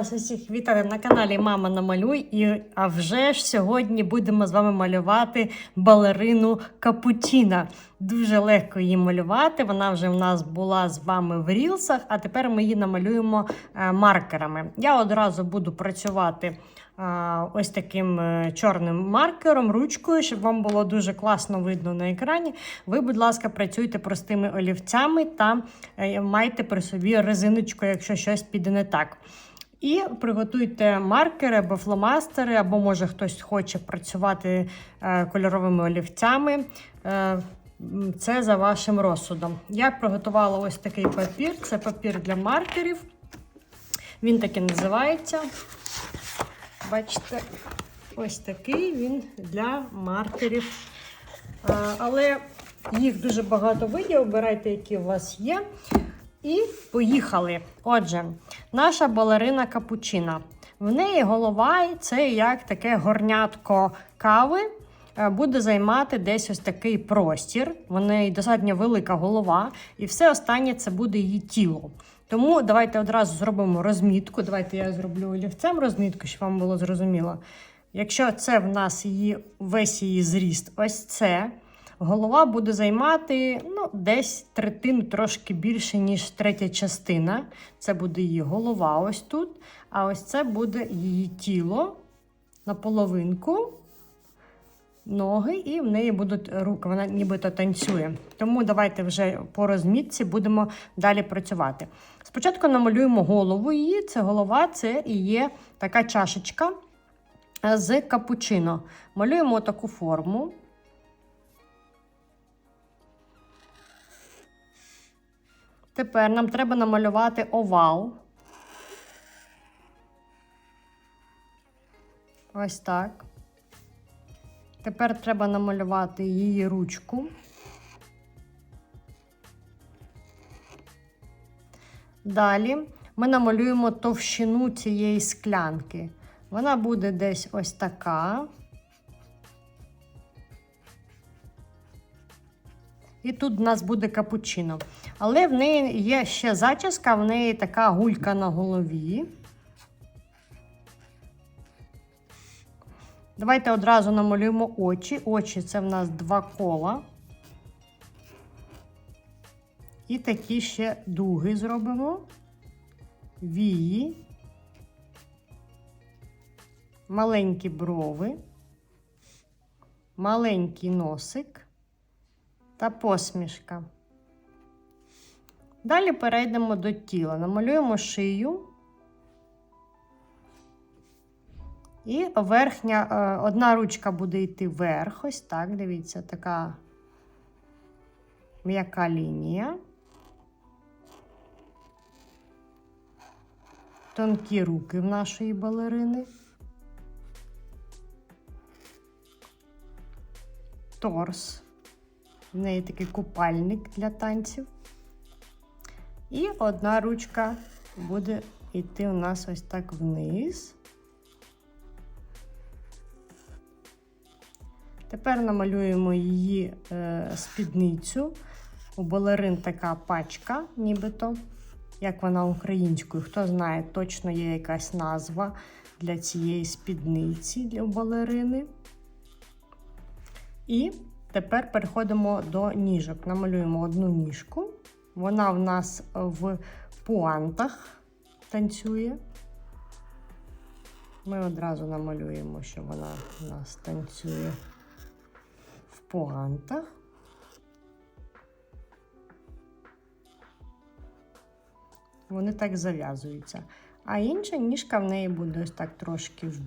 вас усіх вітати на каналі Мама Намалюй. І а вже ж сьогодні будемо з вами малювати балерину Капутіна. Дуже легко її малювати. Вона вже в нас була з вами в рілсах, а тепер ми її намалюємо е, маркерами. Я одразу буду працювати ось таким е, чорним маркером, ручкою, щоб вам було дуже класно видно на екрані. Ви, будь ласка, працюйте простими олівцями та е, майте при собі резиночку, якщо щось піде не так. І приготуйте маркери або фломастери, або може хтось хоче працювати е, кольоровими олівцями. Е, це за вашим розсудом. Я приготувала ось такий папір. Це папір для маркерів. Він так і називається. Бачите, ось такий він для маркерів. Е, Але їх дуже багато видів. Обирайте, які у вас є. І поїхали. Отже, наша балерина капучина. В неї голова це як таке горнятко кави. е, Буде займати десь ось такий простір. В неї достатньо велика голова, і все останнє це буде її тіло. Тому давайте одразу зробимо розмітку. Давайте я зроблю олівцем розмітку, щоб вам було зрозуміло. Якщо це в нас її весь її зріст, ось це. Голова буде займати ну, десь третину трошки більше, ніж третя частина. Це буде її голова ось тут. А ось це буде її тіло на половинку, ноги, і в неї будуть руки. Вона нібито танцює. Тому давайте вже по розмітці будемо далі працювати. Спочатку намалюємо голову її. Це голова, це і є така чашечка з капучино. Малюємо таку форму. Тепер нам треба намалювати овал. Ось так. Тепер треба намалювати її ручку. Далі ми намалюємо товщину цієї склянки. Вона буде десь ось така. І тут в нас буде капучино. Але в неї є ще зачіска, в неї така гулька на голові. Давайте одразу намалюємо очі. Очі це в нас два кола. І такі ще дуги зробимо. Вії, маленькі брови, маленький носик та посмішка. Далі перейдемо до тіла. Намалюємо шию. І верхня, е, одна ручка буде йти вверх, ось так, дивіться, така м'яка лінія. Тонкі руки в нашої балерини. Торс. В неї такий купальник для танців. І одна ручка буде йти у нас ось так вниз. Тепер намалюємо її е, спідницю. У балерин така пачка, нібито, як вона українською. Хто знає, точно є якась назва для цієї спідниці для балерини. І тепер переходимо до ніжок. Намалюємо одну ніжку. Вона в нас в пуантах танцює. Ми одразу намалюємо, що вона у нас танцює в пуантах. Вони так зав'язуються. А інша ніжка в неї буде ось так трошки в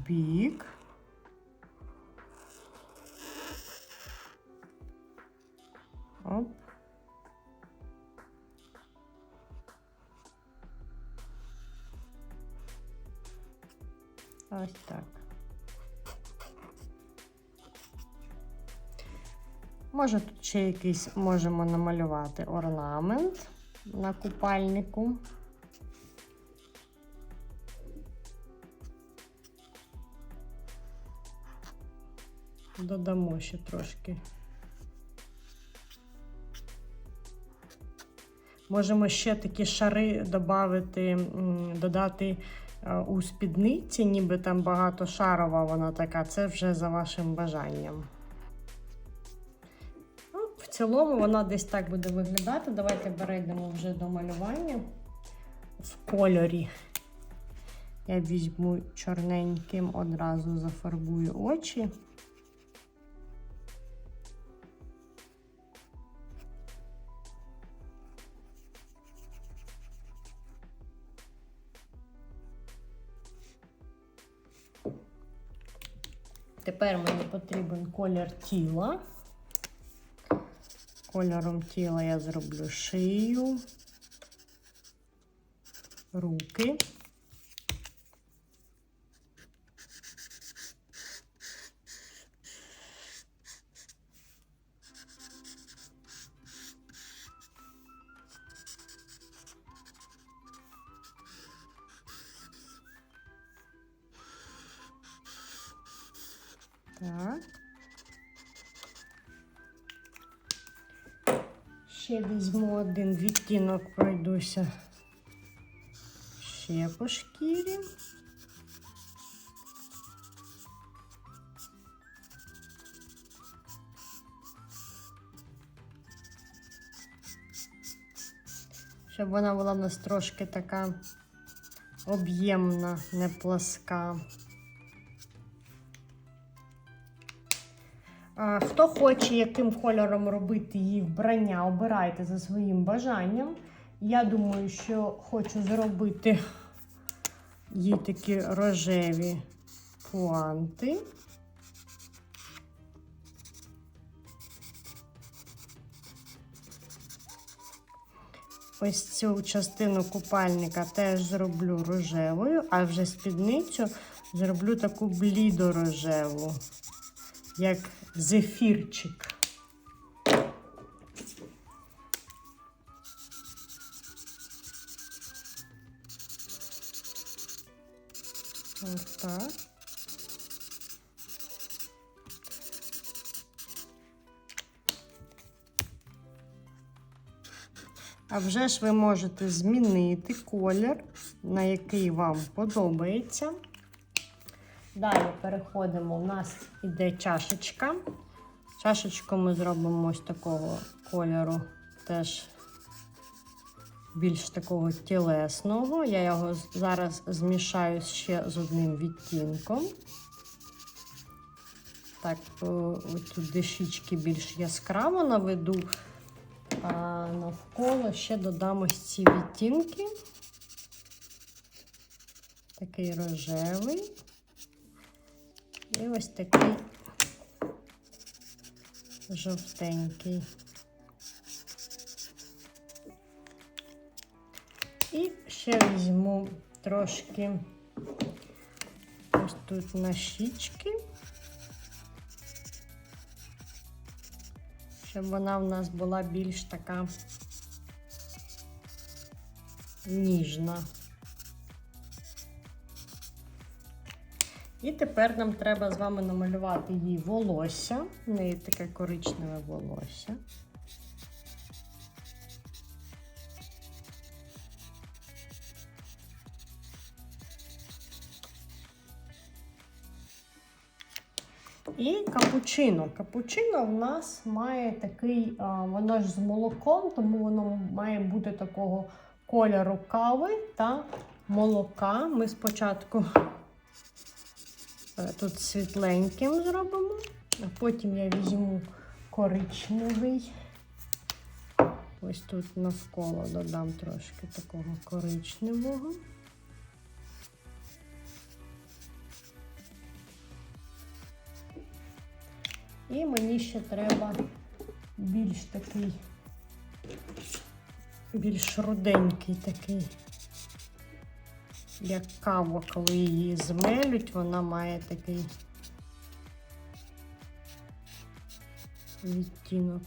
Ось так. Може, тут ще якийсь можемо намалювати орнамент на купальнику. Додамо ще трошки. Можемо ще такі шари додати, додати у спідниці, ніби там багатошарова вона така, це вже за вашим бажанням. Ну, в цілому вона десь так буде виглядати. Давайте перейдемо вже до малювання в кольорі. Я візьму чорненьким, одразу зафарбую очі. Тепер мені потрібен колір тіла. Кольором тіла я зроблю шию, руки. Так. Ще візьму один відтінок, пройдуся ще по шкірі. Щоб вона була в нас трошки така об'ємна, не пласка. Хто хоче яким кольором робити її вбрання, обирайте за своїм бажанням. Я думаю, що хочу зробити їй такі рожеві пуанти. Ось цю частину купальника теж зроблю рожевою, а вже спідницю зроблю таку блідорожеву як зефірчик. Ось так. А вже ж ви можете змінити колір, на який вам подобається. Далі переходимо. У нас іде чашечка. Чашечку ми зробимо ось такого кольору, теж більш такого тілесного. Я його зараз змішаю ще з одним відтінком. Так, тут дешічки більш яскраво наведу, а навколо ще додам ось ці відтінки. Такий рожевий. І ось такий жовтенький. І ще візьму трошки ось тут на щічки, щоб вона в нас була більш така ніжна. І тепер нам треба з вами намалювати їй волосся. В неї таке коричневе волосся. І капучино. Капучино в нас має такий, воно ж з молоком, тому воно має бути такого кольору кави та молока. Ми спочатку Тут світленьким зробимо, а потім я візьму коричневий. Ось тут навколо додам трошки такого коричневого. І мені ще треба більш такий, більш руденький такий як кава, коли її змелють, вона має такий відтінок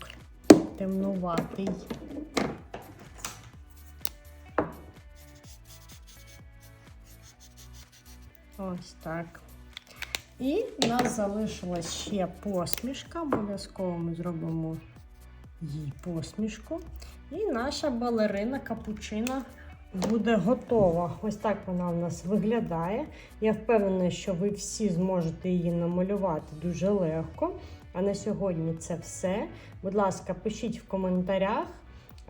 темнуватий. Ось так. І в нас залишилась ще посмішка. Обов'язково ми зробимо їй посмішку. І наша балерина капучина буде готова. Ось так вона у нас виглядає. Я впевнена, що ви всі зможете її намалювати дуже легко. А на сьогодні це все. Будь ласка, пишіть в коментарях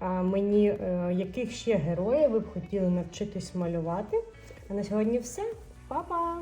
мені, е, яких ще героїв ви б хотіли навчитись малювати. А на сьогодні все. Па-па!